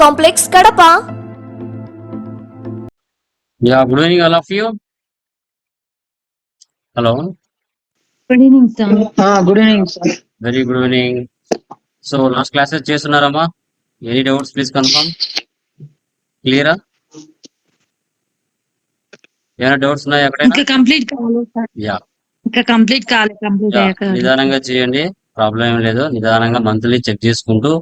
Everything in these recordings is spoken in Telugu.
complex Kadapa. Yeah, good evening, all of you. Hello, good evening sir good evening sir very good evening. So, last classes చేస్తున్నారమ్మా? ఎనీ డౌట్స్ ప్లీజ్ కన్ఫర్మ్ క్లియరా ఏమైనా డౌట్స్ ఉన్నాయా ఇంకా ఎక్కడైనా కంప్లీట్ సార్ యా. ఇంకా కంప్లీట్ కాలేదు కంప్లీట్ యా అయ్యాక. నిదానంగా చేయండి. ప్రాబ్లం ఏం లేదు. నిదానంగా మంత్లీ చెక్ చేసుకుంటూ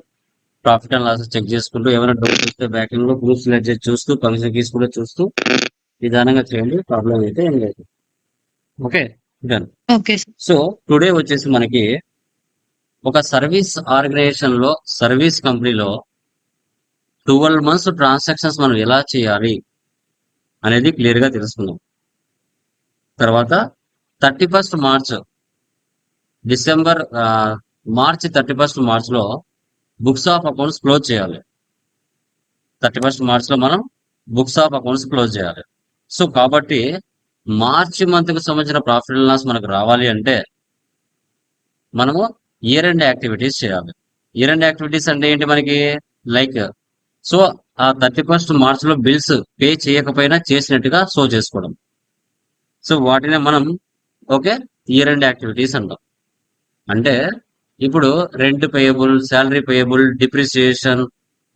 ప్రాఫిట్ అండ్ లాసెస్ చెక్ చేసుకుంటూ ఏమైనా డౌట్స్ వస్తే బ్యాకింగ్లో ప్రూఫ్స్ లెడ్జర్ చూస్తూ కమిషన్ కీస్ కూడా చూస్తూ నిదానంగా చేయండి ప్రాబ్లం అయితే ఏం లేదు. Okay. Done okay sir. So today వచ్చేసి మనకి ఒక సర్వీస్ ఆర్గనైజేషన్లో సర్వీస్ కంపెనీలో ట్వెల్వ్ మంత్స్ ట్రాన్సాక్షన్స్ మనం ఎలా చేయాలి అనేది క్లియర్గా తెలుసుకుందాం. తర్వాత thirty first March December March thirty first మార్చ్లో బుక్స్ ఆఫ్ అకౌంట్స్ క్లోజ్ చేయాలి. థర్టీ ఫస్ట్ మార్చ్లో మనం బుక్స్ ఆఫ్ అకౌంట్స్ క్లోజ్ చేయాలి. సో కాబట్టి మార్చి మంత్కు సంబంధించిన ప్రాఫిట్ లాస్ మనకు రావాలి అంటే మనము ఇయర్ ఎండ్ యాక్టివిటీస్ చేయాలి. ఇయర్ ఎండ్ యాక్టివిటీస్ అంటే ఏంటి మనకి? లైక్ సో ఆ థర్టీ ఫస్ట్ మార్చ్లో బిల్స్ పే చేయకపోయినా చేసినట్టుగా షో చేసుకోవడం. సో వాటిని మనం ఓకే ఇయర్ ఎండ్ యాక్టివిటీస్ అంటాం. అంటే ఇప్పుడు rent payable salary payable depreciation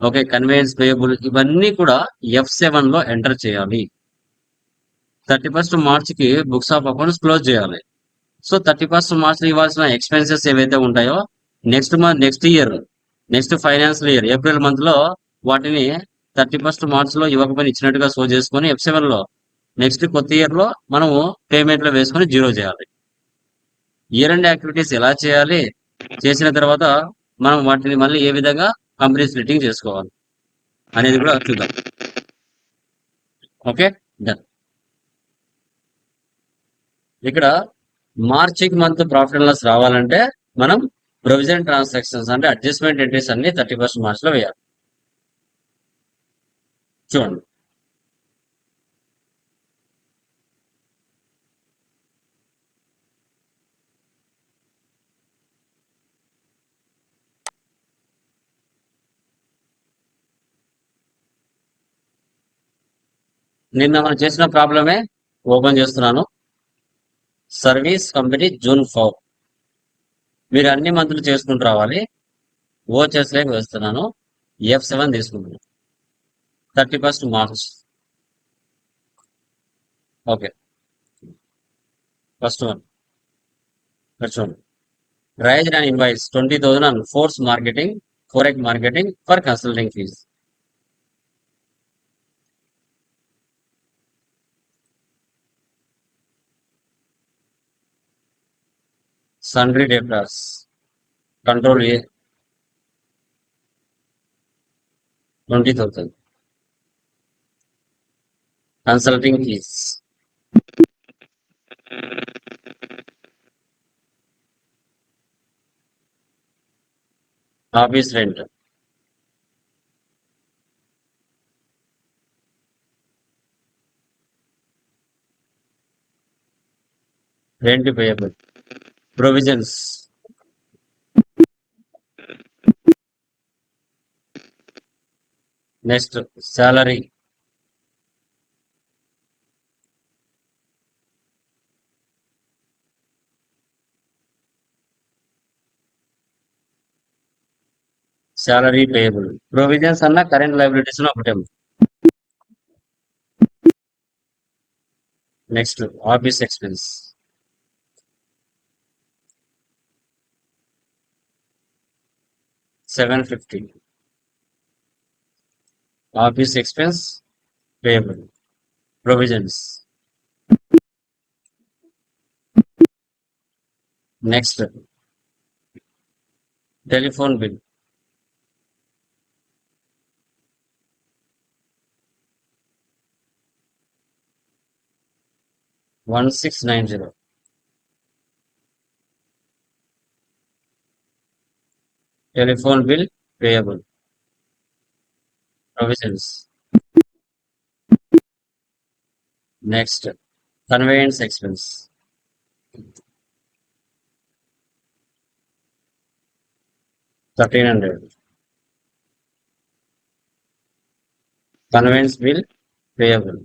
okay conveyance payable ఇవన్నీ కూడా ఎఫ్ సెవెన్లో ఎంటర్ చేయాలి. థర్టీ ఫస్ట్ మార్చ్కి బుక్స్ ఆఫ్ అకౌంట్స్ క్లోజ్ చేయాలి. సో థర్టీ ఫస్ట్ మార్చ్ ఇవ్వాల్సిన ఎక్స్పెన్సెస్ ఏవైతే ఉంటాయో next month next year next financial year April మంత్లో వాటిని థర్టీ ఫస్ట్ మార్చ్లో ఇవ్వకపోయిన ఇచ్చినట్టుగా షో చేసుకొని ఎఫ్ సెవెన్లో నెక్స్ట్ కొత్త ఇయర్లో మనము పేమెంట్లో వేసుకొని జీరో చేయాలి. ఇయర్ అండ్ యాక్టివిటీస్ ఎలా చేయాలి? చేసిన తర్వాత మనం వాటిని మళ్ళీ ఏ విధంగా కంపెనీ స్ప్లిట్టింగ్ చేసుకోవాలి అనేది కూడా చూద్దాం. ఓకే డన్ ఇక్కడ మార్చికి మంత్ ప్రాఫిట్ అండ్ లాస్ రావాలంటే మనం ప్రొవిజన్ ట్రాన్సాక్షన్స్ అంటే అడ్జస్ట్మెంట్ ఎంట్రీస్ అన్ని థర్టీ ఫస్ట్ మార్చ్లో వేయాలి. చూడండి. నిన్న మనం చేసిన ప్రాబ్లమే ఓపెన్ చేస్తున్నాను. Service company June four. మీరు అన్ని మంత్లు చేసుకుంటూ రావాలి. ఓచెస్ లేక వేస్తున్నాను. ఎఫ్ సెవెన్ తీసుకుంటున్నాను thirty first March. Okay. First one. First one. Raise and invoice twenty thousand and force marketing forex marketing for consulting fees. Sundry debtors control a 20000 consulting fees office rent rent payable provisions. Next salary salary payable provisions అన్న కరెంట్ లైబిలిటీస్ ఒకటే. Next office expense. Seven fifty. Office expense payable provisions next telephone bill one six nine zero telephone bill payable. Provisions. Next conveyance expense. Thirteen hundred. Conveyance bill payable.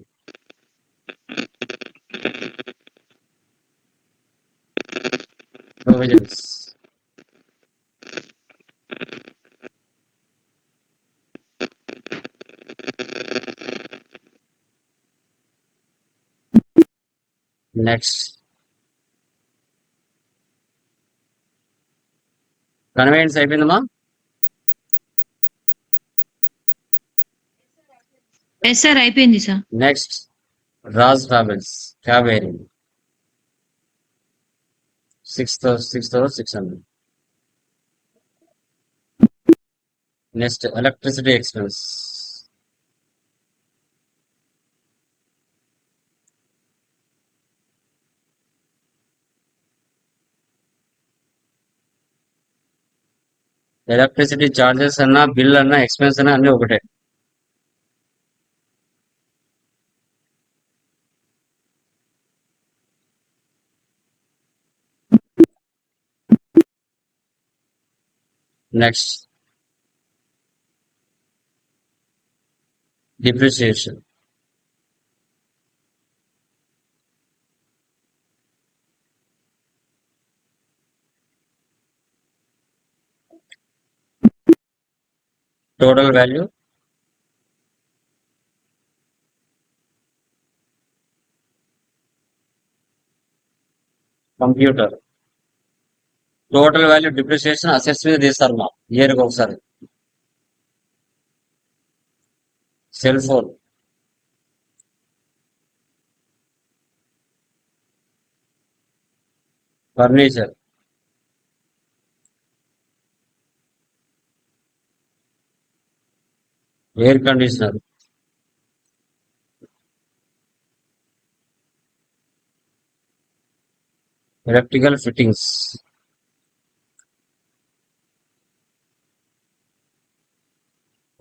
provisions. Next. Conveyance అయిపోయిందమ్మా? ఎస్ సార్ అయిపోయింది sir next Raj travels Kaveri six six thousand six hundred next electricity expense electricity charges అన్నా బిల్ అన్నా ఎక్స్పెన్స్ అన్నా అన్ని ఒకటే. Next depreciation total value? Computer. Total value depreciation assets మీద తీస్తారు మా ఇయర్కి ఒకసారి. Cell phone. Furniture. Air conditioner. Electrical fittings.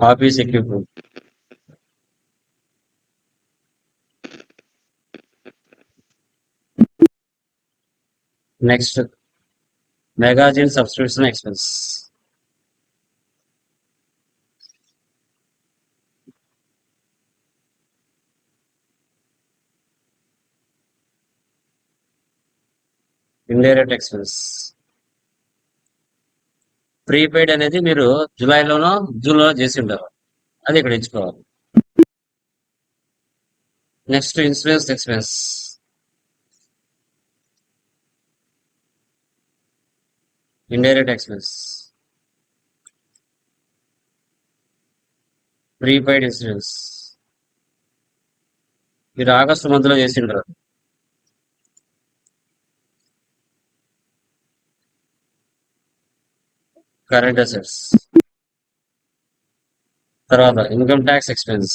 Office equipment. Next. Magazine subscription expense. Indirect expense prepaid అనేది మీరు జూలైలోనో జూన్లో చేసి ఉండరు అది ఇక్కడ ఎంచుకోవాలి. Next insurance expense indirect expense prepaid insurance మీరు ఆగస్టు మంత్లో చేసి ఉండరు. Current assets. తర్వాత ఇన్కమ్ ట్యాక్స్ ఎక్స్పెన్స్.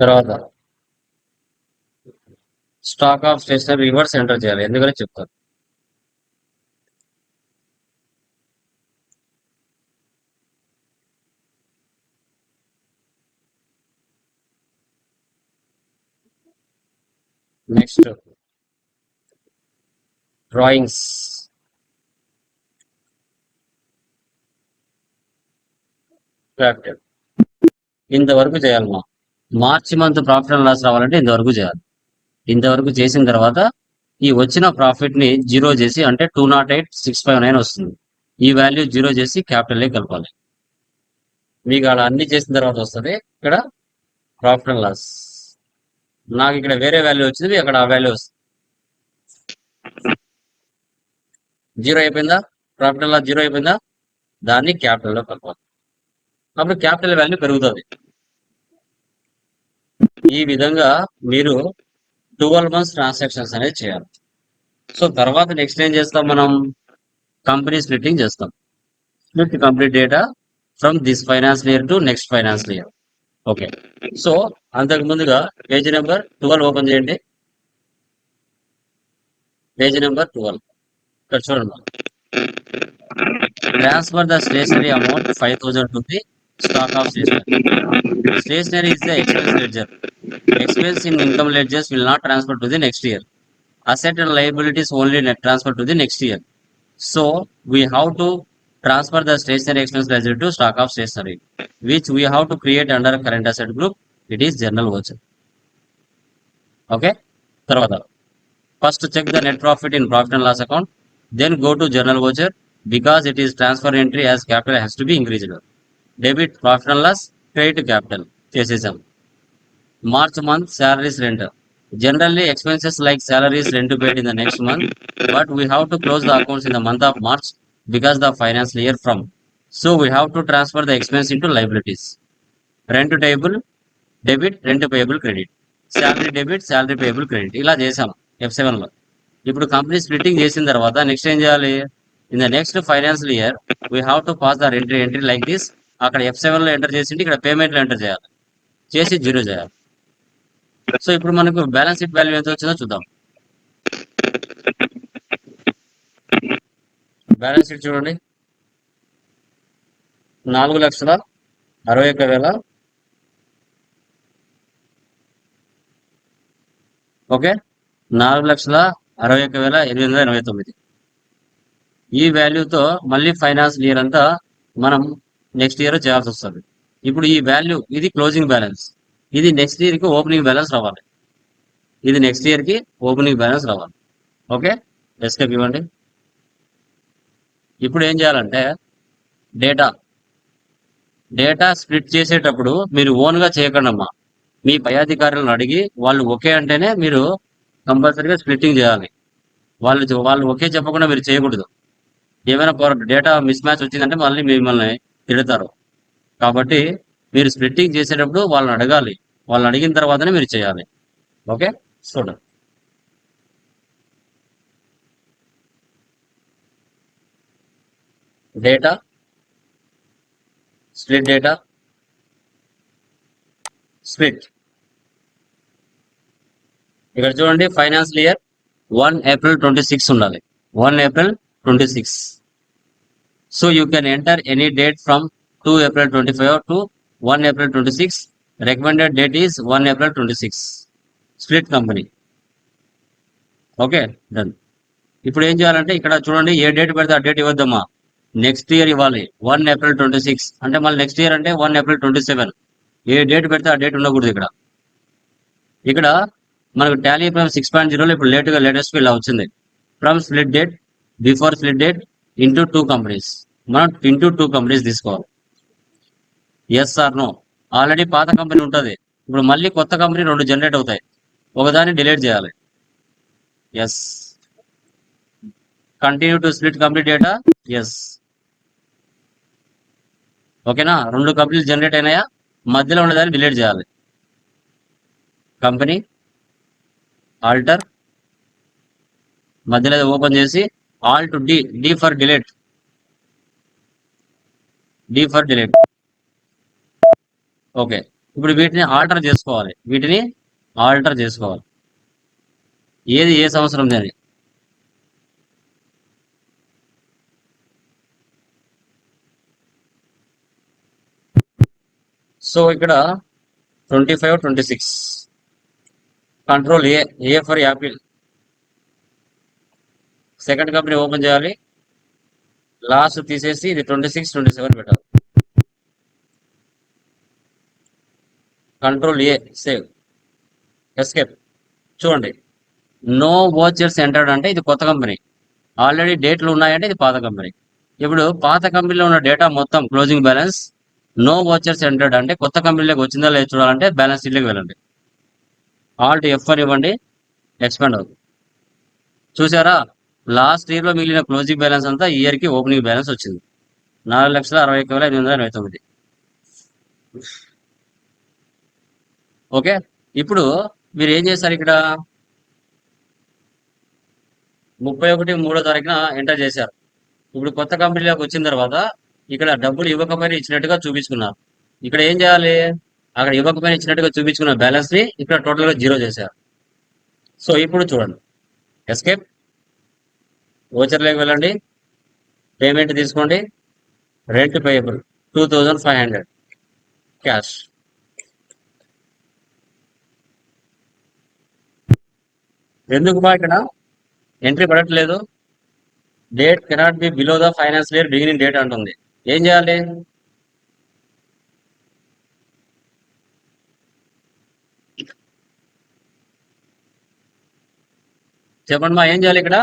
తర్వాత stock of stationery reverse enter చేయాలి ఎందుకని చెప్తారు నెక్స్ట్ డ్రాయింగ్స్ ఇంతవరకు చేయాలి మా. March month profit and loss రావాలంటే ఇంతవరకు చేయాలి. ఇంతవరకు చేసిన తర్వాత ఈ వచ్చిన ప్రాఫిట్ని జీరో చేసి అంటే two nought eight six five nine వస్తుంది. ఈ వాల్యూ జీరో చేసి క్యాపిటల్ కలపాలి. మీకు అలా అన్ని చేసిన తర్వాత వస్తుంది ఇక్కడ ప్రాఫిట్ అండ్ లాస్ నాకు ఇక్కడ వేరే వాల్యూ వచ్చింది అక్కడ ఆ వాల్యూ వస్తుంది. జీరో అయిపోయిందా? ప్రాఫిట్ అండ్ లాస్ జీరో అయిపోయిందా? దాన్ని క్యాపిటల్లో కలపాలి. అప్పుడు క్యాపిటల్ వాల్యూ పెరుగుతుంది. ఈ విధంగా మీరు ట్వెల్వ్ మంత్స్ ట్రాన్సాక్షన్స్ అనేది చేయాలి. సో తర్వాత నెక్స్ట్ ఏం చేస్తాం మనం? కంపెనీ స్ప్లిట్టింగ్ చేస్తాం. Split complete data from this finance year to next finance year okay so అంతకు ముందుగా పేజ్ నెంబర్ ట్వెల్వ్ ఓపెన్ చేయండి. పేజ్ నెంబర్ ట్వెల్వ్ ఇక్కడ చూడండి. Transfer the stationery amount five thousand ఉంది stock of of stationery stationery is the expense expense in income ledgers will not transfer to the next year. Asset and liabilities only net transfer to the next year. So we have to transfer the stationery expense ledger to stock of stationery, which we have to create under current asset group. It is general voucher. Okay. తర్వాత first check the net profit in profit and loss account then go to general voucher because it is transfer entry as capital has to be increased debit profit and loss credit capital చేసేసాం March month salaries rent. Generally, expenses like salaries rent to paid in the next month, but we have to close the accounts in the month of March because the financial year from. So we have to transfer the expense into liabilities. Rent table, debit, rent payable credit. Salary debit, salary payable credit. ఇలా చేసాం ఎఫ్ సెవెన్లో ఇప్పుడు కంపెనీ స్ప్లిట్టింగ్ చేసిన తర్వాత నెక్స్ట్ ఏం చేయాలి in the next financial year we have to pass the entry entry like this అక్కడ ఎఫ్ సెవెన్లో ఎంటర్ చేసి ఇక్కడ పేమెంట్లో ఎంటర్ చేయాలి. చేసి జీరో చేయాలి. సో ఇప్పుడు మనకు బ్యాలెన్స్ షీట్ వాల్యూ ఎంత వచ్చిందో చూద్దాం. బ్యాలెన్స్ షీట్ చూడండి. నాలుగు లక్షల అరవై ఒక్క వేల. ఓకే? నాలుగు లక్షల అరవై ఒక్క వేల ఎనిమిది వందల ఎనభై తొమ్మిది. ఈ వాల్యూతో మళ్ళీ ఫైనాన్స్ ఇయర్ అంతా మనం నెక్స్ట్ ఇయర్ చేయాల్సి వస్తుంది. ఇప్పుడు ఈ వాల్యూ ఇది క్లోజింగ్ బ్యాలెన్స్ ఇది నెక్స్ట్ ఇయర్కి ఓపెనింగ్ బ్యాలెన్స్ రావాలి. ఇది నెక్స్ట్ ఇయర్కి ఓపెనింగ్ బ్యాలెన్స్ రావాలి. ఓకే ఎస్కేప్ ఇవ్వండి. ఇప్పుడు ఏం చేయాలంటే డేటా డేటా స్ప్లిట్ చేసేటప్పుడు మీరు ఓన్గా చేయకండమ్మా. చేయకండి అమ్మా మీ పై అధికారులను అడిగి వాళ్ళు ఓకే అంటేనే మీరు కంపల్సరీగా స్ప్లిట్టింగ్ చేయాలి. వాళ్ళు వాళ్ళు ఓకే చెప్పకుండా మీరు చేయకూడదు. ఏమైనా డేటా మిస్ మ్యాచ్ వచ్చిందంటే మళ్ళీ మిమ్మల్ని తిడతారు. కాబట్టి మీరు స్ప్లిట్టింగ్ చేసేటప్పుడు వాళ్ళని అడగాలి. వాళ్ళని అడిగిన తర్వాతనే మీరు చేయాలి. ఓకే? చూడండి. డేటా. Split data. స్ప్లిట్. ఇక్కడ చూడండి financial year one April twenty six ఉండాలి. One April twenty six. So you can enter any date from two April twenty five to one April twenty six recommended date is one April twenty six split company okay done ఇప్పుడు ఏం చేయాలంటే ఇక్కడ చూడండి ఏ డేట్ పెడితే ఆ డేట్ ఇవ్వద్దమ్మా. నెక్స్ట్ ఇయర్ ఇవ్వాలి. వన్ ఏప్రిల్ ట్వంటీ సిక్స్ అంటే మళ్ళీ నెక్స్ట్ ఇయర్ అంటే వన్ ఏప్రిల్ ట్వంటీ సెవెన్ ఏ డేట్ పెడితే ఆ డేట్ ఉండకూడదు ఇక్కడ. ఇక్కడ మనకు టాలీ ఫ్రమ్ సిక్స్ పాయింట్ జీరోలో ఇప్పుడు లేటుగా లేటెస్ట్ ఇలా వచ్చింది from split date before split date into two companies మనం ఇంటూ టూ కంపెనీస్ తీసుకోవాలి ఎస్ సార్ నో ఆల్రెడీ పాత కంపెనీ ఉంటుంది. ఇప్పుడు మళ్ళీ కొత్త కంపెనీ రెండు జనరేట్ అవుతాయి. ఒకదాన్ని డిలీట్ చేయాలి. Yes continue to split complete data yes ఓకేనా రెండు కంపెనీలు జనరేట్ అయినాయా? మధ్యలో ఉన్నదాన్ని డిలీట్ చేయాలి. కంపెనీ ఆల్టర్ మధ్యలో ఓపెన్ చేసి all to D D for delete D for delete okay ఇప్పుడు వీటిని ఆల్టర్ చేసుకోవాలి. వీటిని ఆల్టర్ చేసుకోవాలి. ఏది ఏ సంవత్సరం దాన్ని సో ఇక్కడ twenty five twenty six control A A for apple second company open చేయాలి. లాస్ట్ తీసేసి ఇది ట్వంటీ సిక్స్ ట్వంటీ సెవెన్ పెట్టాలి. కంట్రోల్ ఏ సేవ్ ఎస్కేప్ చూడండి. నో వాచర్స్ ఎంటర్డ్ అంటే ఇది కొత్త కంపెనీ ఆల్రెడీ డేట్లు ఉన్నాయంటే ఇది పాత కంపెనీ ఇప్పుడు పాత కంపెనీలో ఉన్న డేటా మొత్తం closing balance no vouchers entered అంటే కొత్త కంపెనీలోకి వచ్చిందా లేదు చూడాలంటే బ్యాలెన్స్ షీట్లోకి వెళ్ళండి. ఆల్ట్ ఎఫ్ అని ఇవ్వండి. ఎక్స్పాండ్ అవుతుంది. చూసారా? లాస్ట్ ఇయర్లో మిగిలిన క్లోజింగ్ బ్యాలెన్స్ అంతా ఇయర్కి ఓపెనింగ్ బ్యాలెన్స్ వచ్చింది. నాలుగు లక్షల అరవై ఒక్క వేల ఎనిమిది వందల ఎనభై తొమ్మిది. ఓకే? ఇప్పుడు మీరు ఏం చేశారు ఇక్కడ? ముప్పై ఒకటి మూడో తారీఖున ఎంటర్ చేశారు. ఇప్పుడు కొత్త కంపెనీలోకి వచ్చిన తర్వాత ఇక్కడ డబ్బులు ఇవ్వకపోయినా ఇచ్చినట్టుగా చూపించుకున్నారు. ఇక్కడ ఏం చేయాలి? అక్కడ ఇవ్వకపోయినా ఇచ్చినట్టుగా చూపించుకున్న బ్యాలెన్స్ని ఇక్కడ టోటల్గా జీరో చేశారు. సో ఇప్పుడు చూడండి. ఎస్కేప్ ఓచర్లోకి వెళ్ళండి. పేమెంట్ తీసుకోండి. Rent payable two thousand five hundred cash ఎందుకు బా ఇక్కడ? ఎంట్రీ పడట్లేదు. Date cannot be below the finance year beginning date అంటుంది. ఏం చేయాలి? చెప్పండి మా ఏం చేయాలి ఇక్కడ?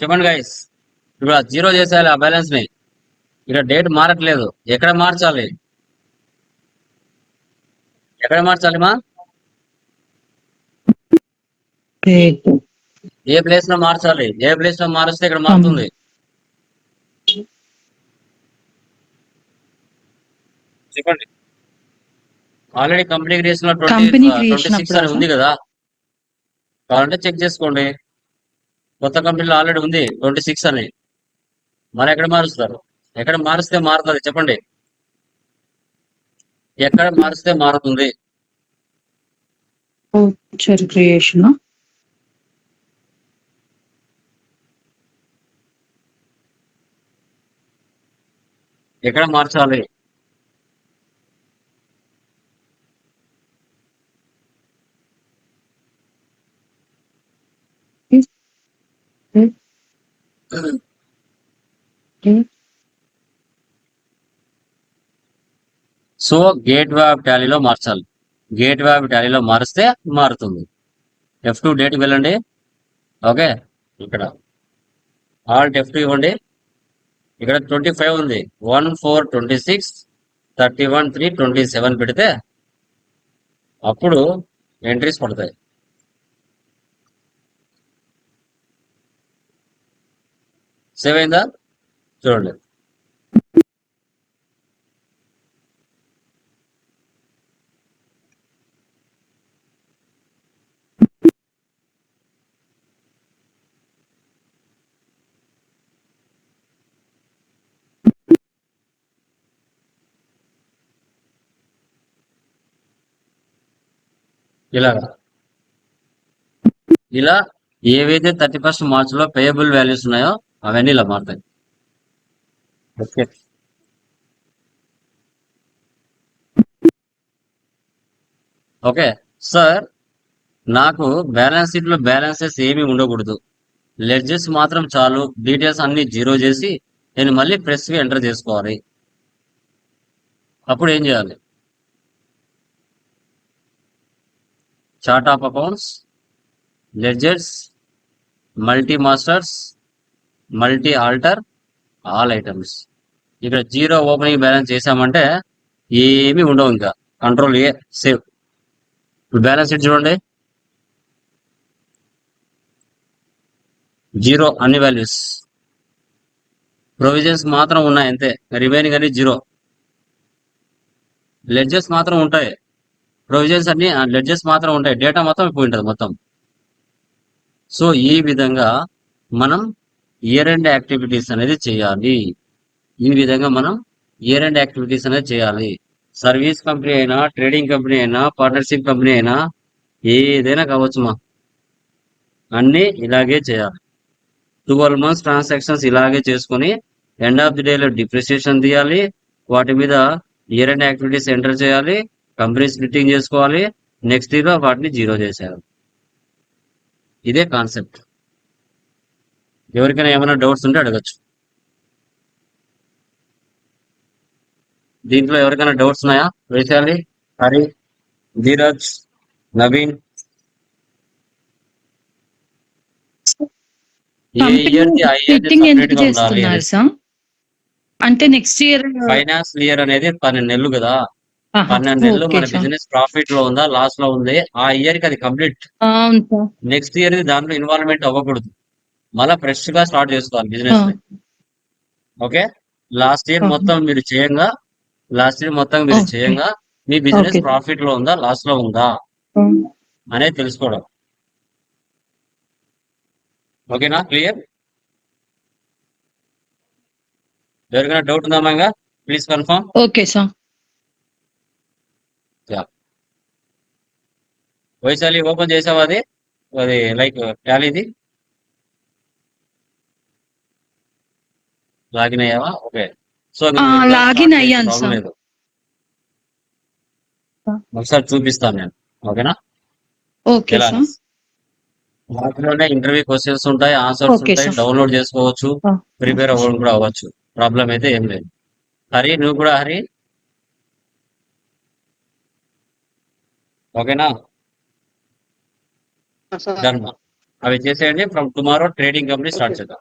చెప్పండి గైస్ ఇప్పుడు జీరో చేసేయాలి ఆ బ్యాలెన్స్ని. ఇక్కడ డేట్ మారట్లేదు. ఎక్కడ మార్చాలి? ఎక్కడ మార్చాలి మా? ఏ ప్లేస్లో మార్చాలి? ఏ ప్లేస్లో మారిస్తే ఇక్కడ మారుతుంది? చెప్పండి. ఆల్రెడీ కంపెనీ క్రియేషన్లో ట్వంటీ అప్పుడా ఉంది కదా. కావాలంటే చెక్ చేసుకోండి. కొత్త కంపెనీలో ఆల్రెడీ ఉంది ట్వంటీ సిక్స్ అని. మరి ఎక్కడ మారుస్తారు? ఎక్కడ మారిస్తే మారుతుంది? చెప్పండి. ఎక్కడ మారిస్తే మారుతుంది? Creation. ఎక్కడ మార్చాలి? సో గేట్ వ్యాబ్ టాలీలో మార్చాలి గేట్ వ్యాబ్ టాలీలో మారిస్తే మారుతుంది. ఎఫ్ టూ డేట్ వెళ్ళండి. ఓకే ఇక్కడ. ఆల్ట్ ఎఫ్ టూ ఇవ్వండి. ఇక్కడ ట్వంటీ ఫైవ్ ఉంది. One four twenty six thirty one three twenty seven పెడితే అప్పుడు ఎంట్రీస్ పడతాయి. సేవ్ అయిందా చూడండి ఇలాగా ఇలా ఏవైతే థర్టీ ఫస్ట్ మార్చ్లో పేయబుల్ వాల్యూస్ ఉన్నాయో అవన్నీ ఇలా మారుతాయి. ఓకే. ఓకే. సార్ నాకు బ్యాలెన్స్ షీట్లో బ్యాలెన్సెస్ ఏమీ ఉండకూడదు. లెడ్జెస్ మాత్రం చాలు డీటెయిల్స్ అన్ని జీరో చేసి నేను మళ్ళీ ప్రెస్గా ఎంటర్ చేసుకోవాలి. అప్పుడు ఏం చేయాలి? Chart of accounts ledgers multi masters multi alter all items. ఇక్కడ జీరో ఓపెనింగ్ బ్యాలెన్స్ చేసామంటే ఏమీ ఉండవు ఇంకా. Control A save. ఇప్పుడు బ్యాలెన్స్ షీట్ చూడండి. జీరో అన్ని వాల్యూస్. ప్రొవిజన్స్ మాత్రం ఉన్నాయి అంతే. రిమైనింగ్ అన్ని జీరో. లెడ్జెస్ మాత్రం ఉంటాయి. ప్రొవిజన్స్ అన్ని లెడ్జెస్ మాత్రం ఉంటాయి. డేటా మొత్తం అయిపోయి ఉంటుంది మొత్తం. సో ఈ విధంగా మనం ఇయర్ ఎండ్ యాక్టివిటీస్ అనేది చేయాలి. ఈ విధంగా మనం ఇయర్ ఎండ్ యాక్టివిటీస్ అనేది చేయాలి. సర్వీస్ కంపెనీ అయినా ట్రేడింగ్ కంపెనీ అయినా పార్ట్నర్షిప్ కంపెనీ అయినా ఏదైనా కావచ్చు మా. అన్నీ ఇలాగే చేయాలి. ట్వెల్వ్ మంత్స్ ట్రాన్సాక్షన్స్ ఇలాగే చేసుకొని ఎండ్ ఆఫ్ ది డేలో డిప్రిసియేషన్ తీయాలి. వాటి మీద ఇయర్ అండ్ యాక్టివిటీస్ ఎంటర్ చేయాలి. కంపెనీ స్ప్లిట్టింగ్ చేసుకోవాలి. నెక్స్ట్ ఇయర్లో వాటిని జీరో చేసేయాలి. ఇదే కాన్సెప్ట్ ఎవరికైనా ఏమైనా డౌట్స్ ఉంటే అడగచ్చు. దీంట్లో ఎవరికైనా డౌట్స్ ఉన్నాయా? వైశాలి హరి ధీరజ్ నవీన్. అంటే నెక్స్ట్ ఇయర్ ఫైనాన్స్ ఇయర్ అనేది? పన్నెండు నెలలు కదా. పన్నెండు నెలలు మన బిజినెస్ ప్రాఫిట్లో ఉందా లాస్లో ఉంది? ఆ ఇయర్కి అది కంప్లీట్ నెక్స్ట్ ఇయర్ దాంట్లో ఇన్వాల్వ్మెంట్ అవ్వకూడదు. మళ్ళా ఫ్రెష్గా స్టార్ట్ చేసుకోవాలి బిజినెస్. ఓకే? Last year. మొత్తం మీరు చేయంగా లాస్ట్ ఇయర్ మొత్తం మీరు. చేయంగా మీ బిజినెస్. ప్రాఫిట్లో ఉందా లాస్లో ఉందా అనేది తెలుసుకోవడం. ఓకేనా? క్లియర్? ఎవరికైనా డౌట్ ఉందా Manga please confirm. Okay sir. Vaishali open చేసావా అది? అది లైక్ టాలీది లాగిన్ అయ్యావా ఓకే. సో లాగిన్ అయ్యాను, సార్. లేదు. ఒకసారి చూపిస్తాను నేను. ఓకేనా? ఓకే వాటిలోనే ఇంటర్వ్యూ క్వశ్చన్స్ ఉంటాయి ఆన్సర్స్ ఉంటాయి. డౌన్లోడ్ చేసుకోవచ్చు. ప్రిపేర్ అవ్వడం కూడా అవ్వచ్చు. ప్రాబ్లం అయితే ఏం లేదు. హరి నువ్వు కూడా హరి? ఓకేనా? డన్ అవి చేసేయండి. From tomorrow trading company start చేద్దాం.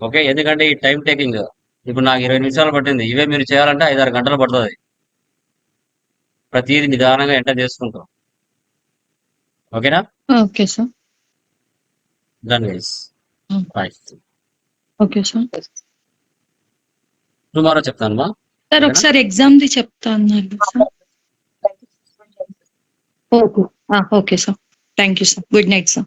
ఓకే? ఎందుకంటే ఈ టైం టేకింగ్ ఇప్పుడు నాకు ఇరవై నిమిషాలు పట్టింది. ఇవే మీరు చేయాలంటే ఐదారు గంటలు పడుతుంది. ప్రతిదీ నిదానంగా ఎంటర్ చేసుకుంటాం. ఓకేనా? Okay sir. Done guys hmm. Okay sir. Tomorrow చెప్తాను మా. సార్ ఒకసారి ఎగ్జామ్ ది చెప్తాను okay. Okay sir. Thank you sir good night sir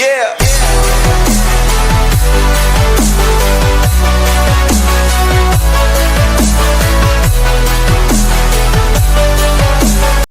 Yeah.